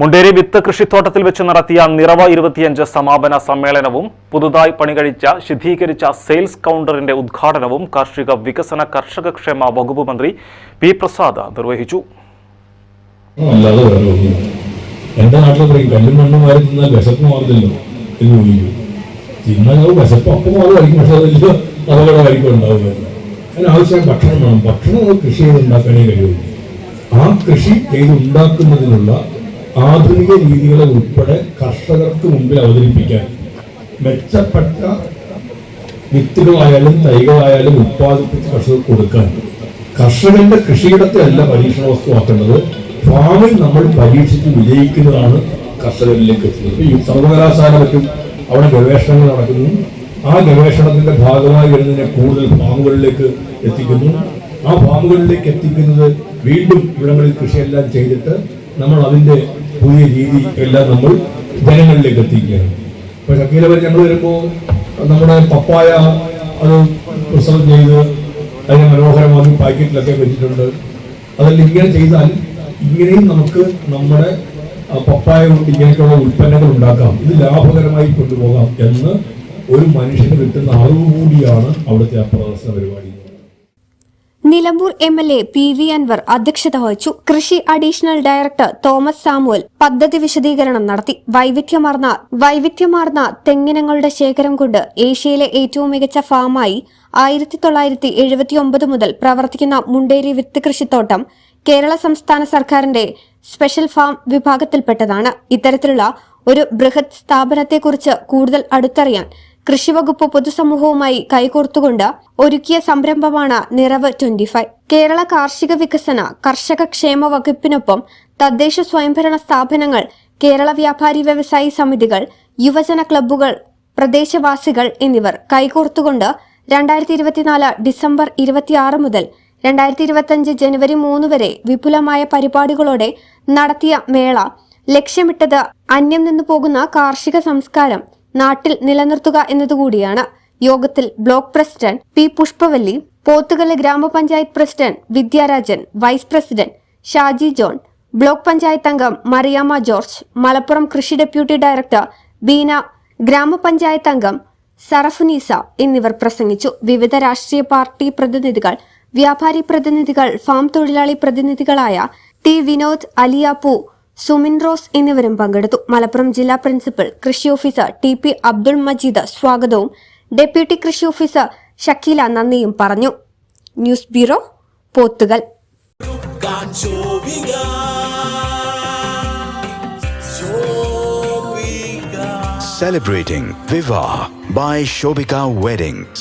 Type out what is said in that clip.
Munderi വിത്ത് കൃഷിത്തോട്ടത്തിൽ വെച്ച് നടത്തിയ നിറവ ഇരുപത്തിയഞ്ച് സമാപന സമ്മേളനവും പുതുതായി പണികഴിച്ച ശുദ്ധീകരിച്ച സെയിൽസ് കൗണ്ടറിന്റെ ഉദ്ഘാടനവും കാർഷിക വികസന കർഷക ക്ഷേമ വകുപ്പ് മന്ത്രി പി പ്രസാദ് നിർവഹിച്ചു. അതിനാവശ്യം ഭക്ഷണം വേണം. ഭക്ഷണം കൃഷി ചെയ്ത് ഉണ്ടാക്കാനേ കഴിയുള്ളൂ. ആ കൃഷി ചെയ്ത് ഉണ്ടാക്കുന്നതിനുള്ള ആധുനിക രീതികളെ ഉൾപ്പെടെ കർഷകർക്ക് മുമ്പിൽ അവതരിപ്പിക്കാൻ മെച്ചപ്പെട്ട വിത്തുകളായാലും തൈകളായാലും ഉത്പാദിപ്പിച്ച് കർഷകർക്ക് കൊടുക്കാൻ. കർഷകന്റെ കൃഷിയിടത്തെ അല്ല പരീക്ഷണ വസ്തുവാക്കേണ്ടത് ഫാമിൽ നമ്മൾ പരീക്ഷിച്ച് വിജയിക്കുന്നതാണ് കർഷകരിലേക്ക് എത്തുന്നത്. ഈ സർവകലാശാല പറ്റും അവിടെ ഗവേഷണങ്ങൾ നടക്കുന്നു. ആ ഗവേഷണത്തിന്റെ ഭാഗമായി വരുന്നതിനെ കൂടുതൽ ഫാമുകളിലേക്ക് എത്തിക്കുന്നു. ആ ഫാമുകളിലേക്ക് എത്തിക്കുന്നത് വീണ്ടും ഇവിടങ്ങളിൽ കൃഷിയെല്ലാം ചെയ്തിട്ട് നമ്മൾ അതിന്റെ പുതിയ രീതി എല്ലാം നമ്മൾ ജനങ്ങളിലേക്ക് എത്തിക്കുകയാണ്. ഇപ്പൊ ഷക്കീല വരെ ഞങ്ങൾ വരുമ്പോ നമ്മുടെ പപ്പായ അത് പ്രിസർവ് ചെയ്ത് അതിനെ മനോഹരമാക്കി പാക്കറ്റിലൊക്കെ വെച്ചിട്ടുണ്ട്. അതെല്ലാം ഇങ്ങനെ ചെയ്താൽ ഇങ്ങനെയും നമുക്ക് നമ്മുടെ പപ്പായ കൊണ്ട് ഇങ്ങനെയൊക്കെയുള്ള ഉൽപ്പന്നങ്ങൾ ഉണ്ടാക്കാം. ഇത് ലാഭകരമായി കൊണ്ടുപോകാം എന്ന് ഒരു മനുഷ്യന് കിട്ടുന്ന അറിവ് കൂടിയാണ് അവിടുത്തെ ആ പ്രദർശന പരിപാടി. Nilambur M L A P V Anvar അധ്യക്ഷത വഹിച്ചു. കൃഷി അഡീഷണൽ ഡയറക്ടർ തോമസ് സാമുവൽ പദ്ധതി വിശദീകരണം നടത്തി. വൈവിധ്യമാർന്ന വൈവിധ്യമാർന്ന തെങ്ങിനങ്ങളുടെ ശേഖരം കൊണ്ട് ഏഷ്യയിലെ ഏറ്റവും മികച്ച ഫാമായി ആയിരത്തി തൊള്ളായിരത്തി എഴുപത്തി ഒമ്പത് മുതൽ പ്രവർത്തിക്കുന്ന മുണ്ടേരി വിത്ത് കൃഷിത്തോട്ടം കേരള സംസ്ഥാന സർക്കാരിന്റെ സ്പെഷ്യൽ ഫാം വിഭാഗത്തിൽപ്പെട്ടതാണ്. ഇത്തരത്തിലുള്ള ഒരു ബൃഹത് സ്ഥാപനത്തെക്കുറിച്ച് കൂടുതൽ അടുത്തറിയാൻ കൃഷിവകുപ്പ് പൊതുസമൂഹവുമായി കൈകോർത്തുകൊണ്ട് ഒരുക്കിയ സംരംഭമാണ് നിറവ് ട്വന്റി ഫൈവ് കേരള കാർഷിക വികസന കർഷക ക്ഷേമ വകുപ്പിനൊപ്പം തദ്ദേശ സ്വയംഭരണ സ്ഥാപനങ്ങൾ കേരള വ്യാപാരി വ്യവസായി സമിതികൾ യുവജന ക്ലബ്ബുകൾ പ്രദേശവാസികൾ എന്നിവർ കൈകോർത്തുകൊണ്ട് രണ്ടായിരത്തി ഇരുപത്തിനാല് ഡിസംബർ ഇരുപത്തിയാറ് മുതൽ രണ്ടായിരത്തി ഇരുപത്തിയഞ്ച് ജനുവരി മൂന്ന് വരെ വിപുലമായ പരിപാടികളോടെ നടത്തിയ മേള ലക്ഷ്യമിട്ടത് അന്യം നിന്നു പോകുന്ന കാർഷിക സംസ്കാരം നാട്ടിൽ നിലനിർത്തുക എന്നതുകൂടിയാണ്. യോഗത്തിൽ block president P Pushpavalli Pothukal ഗ്രാമപഞ്ചായത്ത് president Vidyarajan vice president Shaji John block panchayat അംഗം മറിയാമ്മ ജോർജ് മലപ്പുറം കൃഷി ഡെപ്യൂട്ടി ഡയറക്ടർ ബീന ഗ്രാമപഞ്ചായത്ത് അംഗം സറഫുനീസ എന്നിവർ പ്രസംഗിച്ചു. വിവിധ രാഷ്ട്രീയ പാർട്ടി പ്രതിനിധികൾ വ്യാപാരി പ്രതിനിധികൾ ഫാം തൊഴിലാളി പ്രതിനിധികളായ ടി വിനോദ് അലിയാപ്പു സുമിൻ റോസ് എന്നിവരും പങ്കെടുത്തു. മലപ്പുറം ജില്ലാ പ്രിൻസിപ്പൽ കൃഷി officer T P Abdul Majeed സ്വാഗതവും ഡെപ്യൂട്ടി കൃഷി ഓഫീസർ ഷക്കീല നന്ദിയും പറഞ്ഞു. News bureau Pothukal. Celebrating Viva by Shobika Weddings.